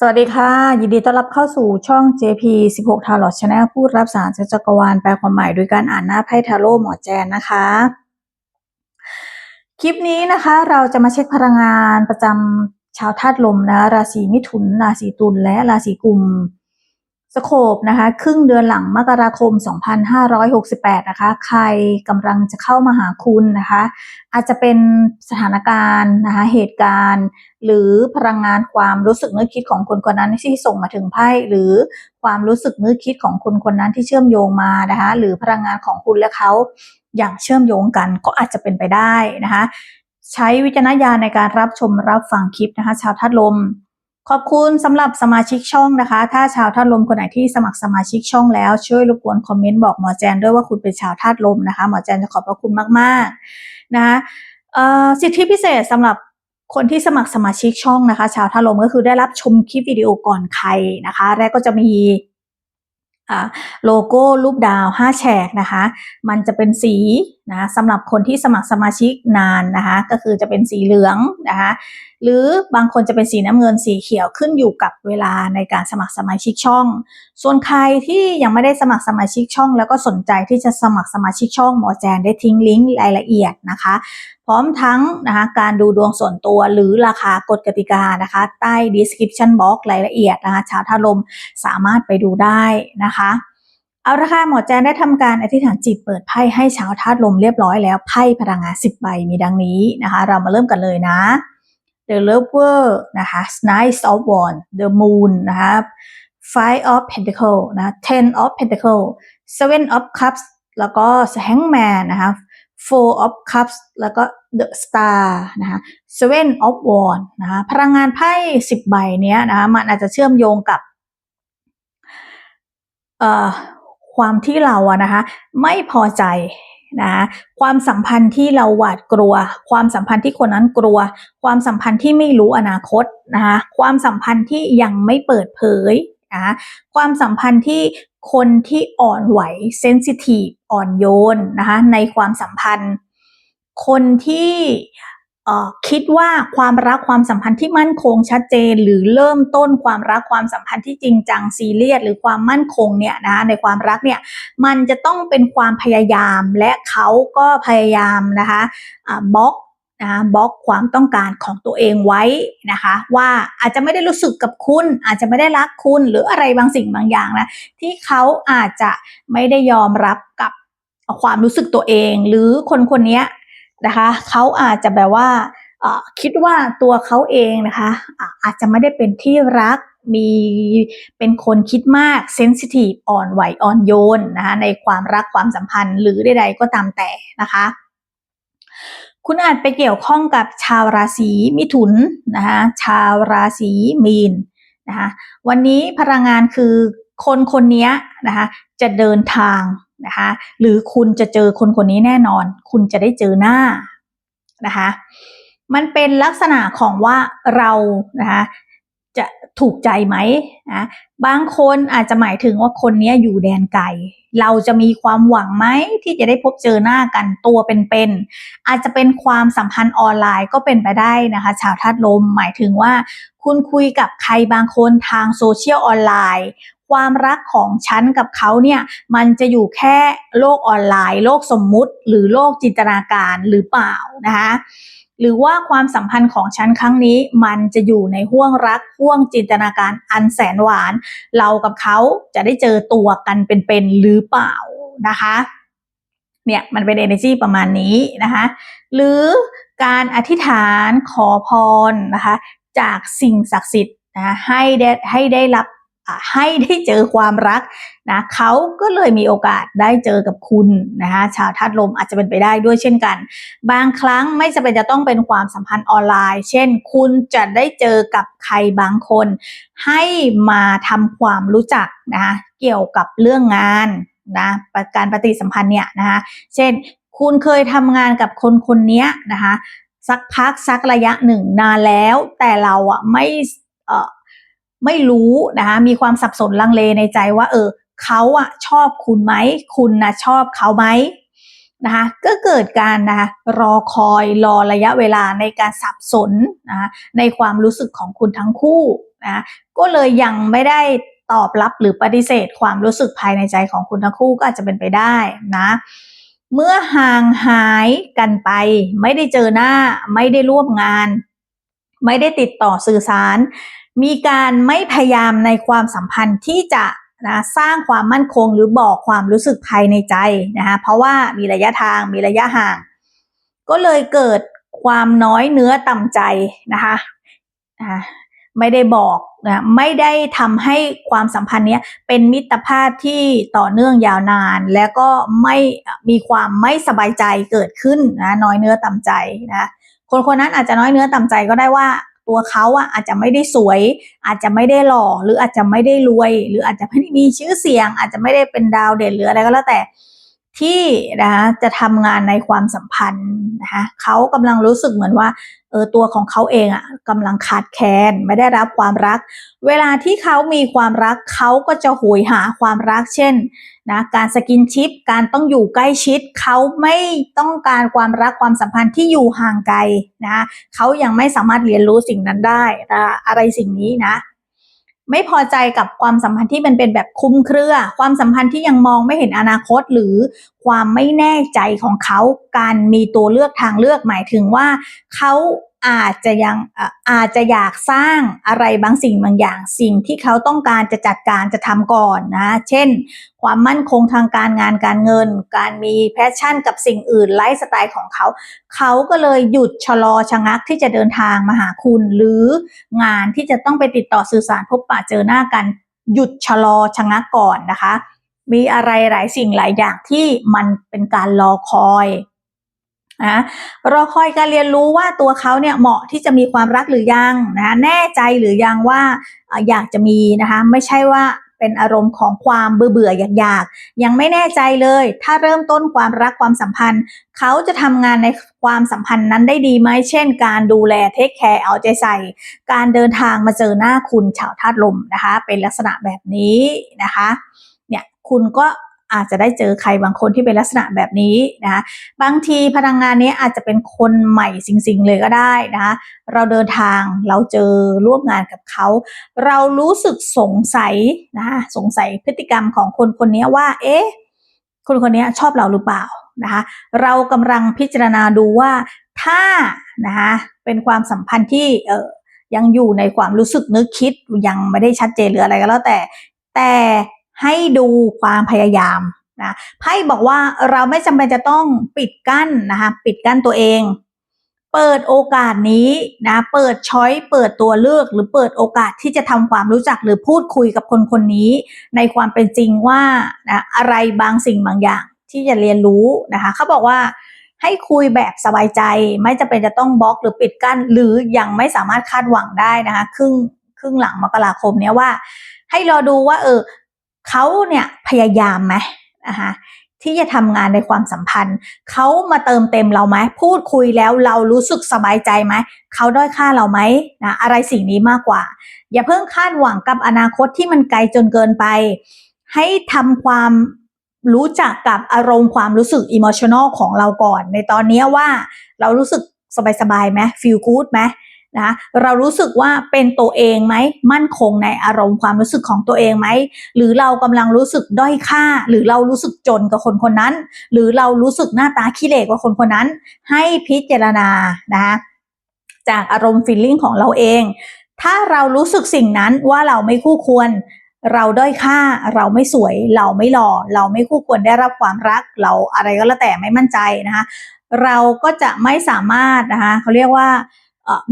สวัสดีค่ะ ยินดีต้อนรับเข้าสู่ช่อง JP 16 Tarot Channel พูดรับสารจากจักรวาลแปลความหมายโดยการอ่านหน้าไพ่ทาโร่หมอแจนนะคะ คลิปนี้นะคะเราจะมาเช็คพลังงานประจำชาวธาตุลมนะ ราศีมิถุน ราศีตุลและราศีกุม สโคปนะคะครึ่งเดือนหลังมกราคม 2568 นะคะ ใครกำลังจะเข้ามาหาคุณนะคะ อาจจะเป็นสถานการณ์นะคะเหตุการณ์ หรือพลังงานความรู้สึกนึกคิดของคนคนนั้นที่ส่งมาถึงไพ่หรือความรู้สึกนึกคิดของคนคนนั้นที่เชื่อมโยงมานะคะหรือพลังงานของคุณและเขาอย่างเชื่อมโยงกันก็อาจจะเป็นไปได้นะคะ ใช้วิจารณญาณในการรับชมรับฟังคลิปนะคะ ชาวธาตุลม ขอบคุณสำหรับสมาชิกช่องนะคะ ถ้าชาวธาตุลมคนไหนที่สมัครสมาชิกช่องแล้วช่วยรบกวนคอมเมนต์บอกหมอแจนด้วยว่าคุณเป็นชาวธาตุลมนะคะ หมอแจนจะขอบพระคุณมากๆนะคะสิทธิพิเศษสำหรับคนที่สมัครสมาชิกช่องนะคะ ชาวธาตุลมก็คือได้รับชมคลิปวิดีโอก่อนใครนะคะ และก็จะมี โลโก้รูปดาว 5 แฉกนะคะ มันจะเป็นสีนะสำหรับคนที่สมัครสมาชิกนานนะคะ ก็คือจะเป็นสีเหลืองนะคะหรือบางคนจะเป็นสีน้ำเงินสีเขียวขึ้นอยู่กับเวลาในการสมัครสมาชิกช่อง ส่วนใครที่ยังไม่ได้สมัครสมาชิกช่อง แล้วก็สนใจที่จะสมัครสมาชิกช่องหมอแจนได้ทิ้งลิงก์รายละเอียดนะคะ พร้อมทั้งนะคะการดูดวงส่วนตัวหรือราคากฎกติกานะคะ ใต้ description box รายละเอียดนะคะชาวทาลมสามารถไปดูได้นะคะเอาละค่ะหมอแจนได้ทำการอธิษฐานจิตเปิดไพ่ให้ชาวธาตุลมเรียบร้อยแล้วไพ่พลังงานสิบใบมีดังนี้นะคะ เรามาเริ่มกันเลยนะ The Lover นะคะ Knight of Wands The Moon นะคะ Five of pentacles นะ Ten of pentacles Seven of Cups แล้วก็ Hangman นะคะ Four of Cups แล้วก็ The Star นะคะ Seven of Wands นะคะพลังงานไพ่สิบใบเนี้ยนะคะมันอาจจะเชื่อมโยงกับเอ่อความที่เราอะนะคะไม่พอใจนะความสัมพันธ์ที่เราหวาดกลัว ความสัมพันธ์ที่คนนั้นกลัว ความสัมพันธ์ที่ไม่รู้อนาคตนะคะความสัมพันธ์ที่ยังไม่เปิดเผยนะความสัมพันธ์ที่ คนที่อ่อนไหวเซนซิทีฟอ่อนโยนนะคะในความสัมพันธ์ คนที่คิดว่าความรักความสัมพันธ์ที่มั่นคงชัดเจน หรือเริ่มต้นความรักความสัมพันธ์ที่จริงจังซีเรียสหรือความมั่นคงเนี่ยนะในความรักเนี่ยมันจะต้องเป็นความพยายามและเขาก็พยายามนะคะบล็อก นะบล็อกความต้องการของตัวเองไว้นะคะ ว่าอาจจะไม่ได้รู้สึกกับคุณ อาจจะไม่ได้รักคุณหรืออะไรบางสิ่งบางอย่างนะที่เขาอาจจะไม่ได้ยอมรับกับความรู้สึกตัวเอง หรือคนคนนี้นะคะเขาอาจจะแบบว่าคิดว่าตัวเขาเองนะคะอาจจะไม่ได้เป็นที่รักมีเป็นคนคิดมากเซนซิทีฟอ่อนไหวอ่อนโยนนะคะในความรักความสัมพันธ์หรือใดๆก็ตามแต่นะคะ คุณอาจไปเกี่ยวข้องกับชาวราศีมิถุนนะคะชาวราศีมีนนะคะวันนี้พลังงานคือคนคนนี้นะคะจะเดินทางนะคะหรือคุณจะเจอคนคนนี้แน่นอน คุณจะได้เจอหน้านะคะมันเป็นลักษณะของว่าเรานะคะจะถูกใจไหมนะบางคนอาจจะหมายถึงว่าคนนี้อยู่แดนไกล เราจะมีความหวังไหมที่จะได้พบเจอหน้ากันตัวเป็นๆอาจจะเป็นความสัมพันธ์ออนไลน์ก็เป็นไปได้นะคะ ชาวทัดลมหมายถึงว่า คุณคุยกับใครบางคนทางโซเชียลออนไลน์ความรักของฉันกับเขาเนี่ยมันจะอยู่แค่โลกออนไลน์ โลกสมมุติ หรือโลกจินตนาการหรือเปล่านะคะ หรือว่าความสัมพันธ์ของฉันครั้งนี้ มันจะอยู่ในห่วงรักห่วงจินตนาการอันแสนหวาน เรากับเขาจะได้เจอตัวกันเป็นๆหรือเปล่านะคะเนี่ยมันเป็น energy ประมาณนี้นะคะหรือการอธิษฐานขอพรนะคะจากสิ่งศักดิ์สิทธิ์นะให้ได้ให้ได้รับ ให้ได้เจอความรักนะเขาก็เลยมีโอกาสได้เจอกับคุณนะคะชาวธาตุลมอาจจะเป็นไปได้ด้วยเช่นกัน บางครั้งไม่จำเป็นจะต้องเป็นความสัมพันธ์ออนไลน์ เช่น คุณจะได้เจอกับใครบางคน ให้มาทำความรู้จักนะคะเกี่ยวกับเรื่องงานนะการปฏิสัมพันธ์เนี่ยนะคะเช่น คุณเคยทำงานกับคนคนนี้นะคะสักพักสักระยะหนึ่งนานแล้ว แต่เราอะไม่ ไม่รู้นะคะมีความสับสนลังเลในใจว่าเออเขาอะชอบคุณไหม คุณนะชอบเขาไหมนะคะก็เกิดการนะคะรอคอยรอระยะเวลาในการสับสนนะคะในความรู้สึกของคุณทั้งคู่นะก็เลยยังไม่ได้ตอบรับหรือปฏิเสธความรู้สึกภายในใจของคุณทั้งคู่ก็อาจจะเป็นไปได้นะเมื่อห่างหายกันไป ไม่ได้เจอหน้า ไม่ได้ร่วมงาน ไม่ได้ติดต่อสื่อสาร มีการไม่พยายามในความสัมพันธ์ที่จะนะสร้างความมั่นคงหรือบอกความรู้สึกภายในใจนะคะเพราะว่ามีระยะทางมีระยะห่าง ก็เลยเกิดความน้อยเนื้อต่ำใจนะคะไม่ได้บอกนะไม่ได้ทำให้ความสัมพันธ์นี้เป็นมิตรภาพที่ต่อเนื่องยาวนาน แล้วก็ไม่มีความไม่สบายใจเกิดขึ้นนะน้อยเนื้อต่ำใจนะคนคนนั้นอาจจะน้อยเนื้อต่ำใจก็ได้ว่า ตัวเขาอะอาจจะไม่ได้สวย อาจจะไม่ได้หล่อหรืออาจจะไม่ได้รวย หรืออาจจะไม่ได้มีชื่อเสียง อาจจะไม่ได้เป็นดาวเด่นหรืออะไรก็แล้วแต่ ที่นะจะทำงานในความสัมพันธ์นะคะเขากำลังรู้สึกเหมือนว่าเออตัวของเขาเองอะ่ะกำลังขาดแคลนไม่ได้รับความรัก เวลาที่เขามีความรักเขาก็จะโหยหาความรักเช่นนะการสกินชิปการต้องอยู่ใกล้ชิด เขาไม่ต้องการความรักความสัมพันธ์ที่อยู่ห่างไกลนะเขายังไม่สามารถเรียนรู้สิ่งนั้นได้นะอะไรสิ่งนี้นะ ไม่พอใจกับความสัมพันธ์ที่มันเป็นแบบคุ้มเครือ ความสัมพันธ์ที่ยังมองไม่เห็นอนาคตหรือความไม่แน่ใจของเขา การมีตัวเลือกทางเลือกหมายถึงว่าเขา อาจจะยังอาจจะอยากสร้างอะไรบางสิ่งบางอย่าง สิ่งที่เขาต้องการจะจัดการจะทำก่อนนะ เช่น ความมั่นคงทางการงานการเงิน การมีแพชชั่นกับสิ่งอื่นไลฟ์สไตล์ของเขา เขาก็เลยหยุดชะลอชะงักที่จะเดินทางมาหาคุณ หรืองานที่จะต้องไปติดต่อสื่อสารพบปะเจอหน้ากัน หยุดชะลอชะงักก่อนนะคะ มีอะไรหลายสิ่งหลายอย่างที่มันเป็นการรอคอย นะรอคอยการเรียนรู้ว่าตัวเขาเนี่ยเหมาะที่จะมีความรักหรือยังนะแน่ใจหรือยังว่าอยากจะมีนะคะไม่ใช่ว่าเป็นอารมณ์ของความเบื่อเบื่ออยากอยากยังไม่แน่ใจเลย ถ้าเริ่มต้นความรักความสัมพันธ์ เขาจะทำงานในความสัมพันธ์นั้นได้ดีไหมเช่น การดูแลเทคแคร์เอาใจใส่ การเดินทางมาเจอหน้าคุณชาวธาตุลมนะคะ เป็นลักษณะแบบนี้นะคะ เนี่ยคุณก็ อาจจะได้เจอใครบางคนที่เป็นลักษณะแบบนี้นะบางทีพนังงานนี้อาจจะเป็นคนใหม่จริงๆเลยก็ได้นะคะเราเดินทางเราเจอร่วมงานกับเขา เรารู้สึกสงสัยนะคะสงสัยพฤติกรรมของคนคนนี้ว่า เอ๊ะคนคนนี้ชอบเราหรือเปล่านะคะเรากำลังพิจารณาดูว่าถ้านะคะเป็นความสัมพันธ์ที่เออยังอยู่ในความรู้สึกนึกคิดยังไม่ได้ชัดเจนหรืออะไรก็แล้วแต่ แต่ ให้ดูความพยายามนะไพ่บอกว่าเราไม่จำเป็นจะต้องปิดกั้นนะคะปิดกั้นตัวเอง เปิดโอกาสนี้นะเปิดช้อยเปิดตัวเลือกหรือเปิดโอกาสที่จะทำความรู้จักหรือพูดคุยกับคนคนนี้ ในความเป็นจริงว่านะอะไรบางสิ่งบางอย่างที่จะเรียนรู้นะคะเขาบอกว่าให้คุยแบบสบายใจ ไม่จะเป็นจะต้องบล็อกหรือปิดกั้น หรือยังไม่สามารถคาดหวังได้นะคะครึ่งครึ่งหลังมกราคมเนี้ยว่า ให้รอดูว่าเออ เขาเนี่ยพยายามไหมนะคะที่จะทำงานในความสัมพันธ์ เขามาเติมเต็มเราไหมพูดคุยแล้วเรารู้สึกสบายใจไหมเขาด้อยค่าเราไหมนะอะไรสิ่งนี้มากกว่า อย่าเพิ่งคาดหวังกับอนาคตที่มันไกลจนเกินไป ให้ทำความรู้จักกับอารมณ์ความรู้สึกอิมชันอลของเราก่อน ในตอนนี้ว่าเรารู้สึกสบายๆไหมฟีลกู๊ดไหม นะเรารู้สึกว่าเป็นตัวเองไหมมั่นคงในอารมณ์ความรู้สึกของตัวเองไหมหรือเรากำลังรู้สึกด้อยค่า หรือเรารู้สึกจนกับคนคนนั้น หรือเรารู้สึกหน้าตาขี้เหร่กว่าคนคนนั้น ให้พิจารณานะจากอารมณ์ฟีลลิ่งของเราเอง ถ้าเรารู้สึกสิ่งนั้นว่าเราไม่คู่ควร เราด้อยค่า เราไม่สวย เราไม่หล่อ เราไม่คู่ควรได้รับความรัก เราอะไรก็แล้วแต่ไม่มั่นใจนะคะ เราก็จะไม่สามารถนะคะเขาเรียกว่า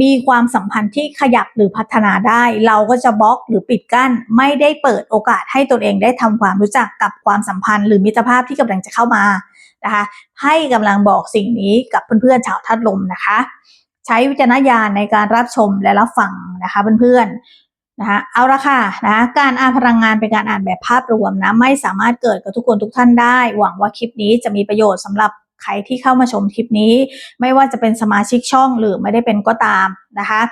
มีความสัมพันธ์ที่ขยับหรือพัฒนาได้ เราก็จะบล็อกหรือปิดกั้น ไม่ได้เปิดโอกาสให้ตนเองได้ทำความรู้จักกับความสัมพันธ์ หรือมิตรภาพที่กำลังจะเข้ามานะคะให้กำลังบอกสิ่งนี้กับเพื่อนๆชาวทัดลมนะคะ ใช้วิจารณญาณในการรับชมและรับฟังนะคะเพื่อนๆนะคะเอาละค่ะนะการอ่านพลังงานเป็นการอ่านแบบภาพรวมนะไม่สามารถเกิดกับทุกคนทุกท่านได้ หวังว่าคลิปนี้จะมีประโยชน์สำหรับ ใครที่เข้ามาชมคลิปนี้ ไม่ว่าจะเป็นสมาชิกช่องหรือไม่ได้เป็นก็ตามนะคะ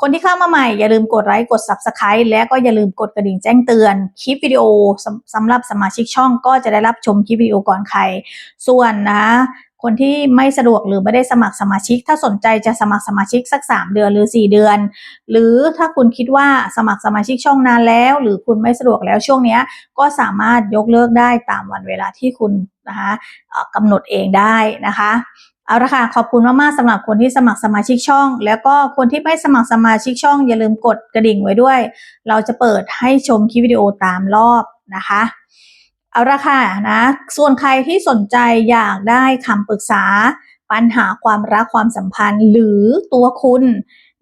คนที่เข้ามาใหม่อย่าลืมกดไลค์กด Subscribe และก็อย่าลืมกดกระดิ่งแจ้งเตือน คลิปวิดีโอสำสำหรับสมาชิกช่องก็จะได้รับชมคลิปวิดีโอก่อนใคร ส่วนนะ คนที่ไม่สะดวกหรือไม่ได้สมัครสมาชิก ถ้าสนใจจะสมัครสมาชิกสัก 3 เดือนหรือ 4 เดือน หรือถ้าคุณคิดว่าสมัครสมาชิกช่องนานแล้ว หรือคุณไม่สะดวกแล้วช่วงนี้ก็สามารถยกเลิกได้ตามวันเวลาที่คุณนะคะกำหนดเองได้นะคะ เอาละค่ะขอบคุณมากๆสำหรับคนที่สมัครสมาชิกช่อง แล้วก็คนที่ไม่สมัครสมาชิกช่อง อย่าลืมกดกระดิ่งไว้ด้วย เราจะเปิดให้ชมคลิปวิดีโอตามรอบนะคะเอาละค่ะนะส่วนใครที่สนใจอยากได้คำปรึกษา ปัญหาความรักความสัมพันธ์ หรือตัวคุณ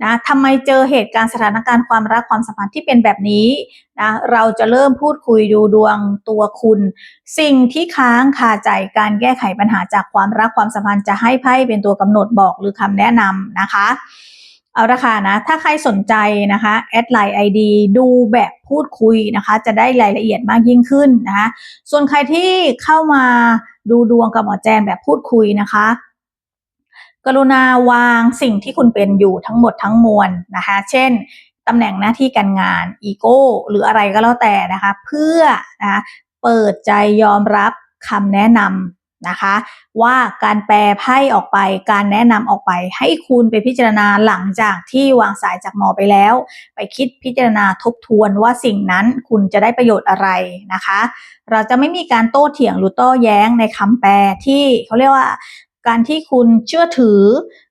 นะทำไมเจอเหตุการณ์สถานการณ์ความรักความสัมพันธ์ที่เป็นแบบนี้นะเราจะเริ่มพูดคุยดูดวงตัวคุณ สิ่งที่ค้างคาใจการแก้ไขปัญหาจากความรักความสัมพันธ์จะให้ไพ่เป็นตัวกำหนดบอกหรือคำแนะนำนะคะ เอาละค่ะนะ ถ้าใครสนใจนะคะแอดไลน์ ID ดูแบบพูดคุยนะคะ จะได้รายละเอียดมากยิ่งขึ้นนะคะส่วนใครที่เข้ามาดูดวงกับหมอแจนแบบพูดคุยนะคะ กรุณาวางสิ่งที่คุณเป็นอยู่ทั้งหมดทั้งมวลนะคะ เช่นตำแหน่งหน้าที่การงานอีโก้หรืออะไรก็แล้วแต่นะคะ เพื่อนะคะเปิดใจยอมรับคำแนะนำนะคะ ว่าการแปลไพ่ออกไป การแนะนำออกไป ให้คุณไปพิจารณาหลังจากที่วางสายจากหมอไปแล้ว ไปคิดพิจารณาทบทวนว่าสิ่งนั้นคุณจะได้ประโยชน์อะไรนะคะ เราจะไม่มีการโต้เถียงหรือโต้แย้งในคำแปลที่เขาเรียกว่า การที่คุณเชื่อถือ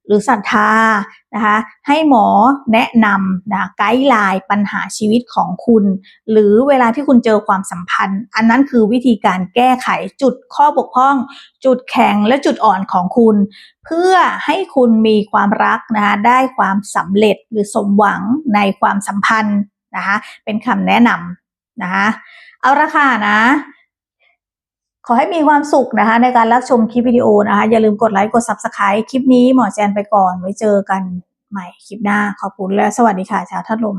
หรือศรัทธานะคะให้หมอแนะนำนะไกด์ไลน์ปัญหาชีวิตของคุณ หรือเวลาที่คุณเจอความสัมพันธ์ อันนั้นคือวิธีการแก้ไขจุดข้อบกพร่อง จุดแข็งและจุดอ่อนของคุณ เพื่อให้คุณมีความรักนะคะได้ความสำเร็จหรือสมหวังในความสัมพันธ์นะคะเป็นคำแนะนำนะคะเอาละค่ะนะ ขอให้มีความสุขนะคะ ในการรับชมคลิปวิดีโอนะคะ อย่าลืมกดไลค์กด Subscribe คลิปนี้หมอแจนไปก่อนไว้เจอกันใหม่คลิปหน้าขอบคุณและสวัสดีค่ะชาวทัดลม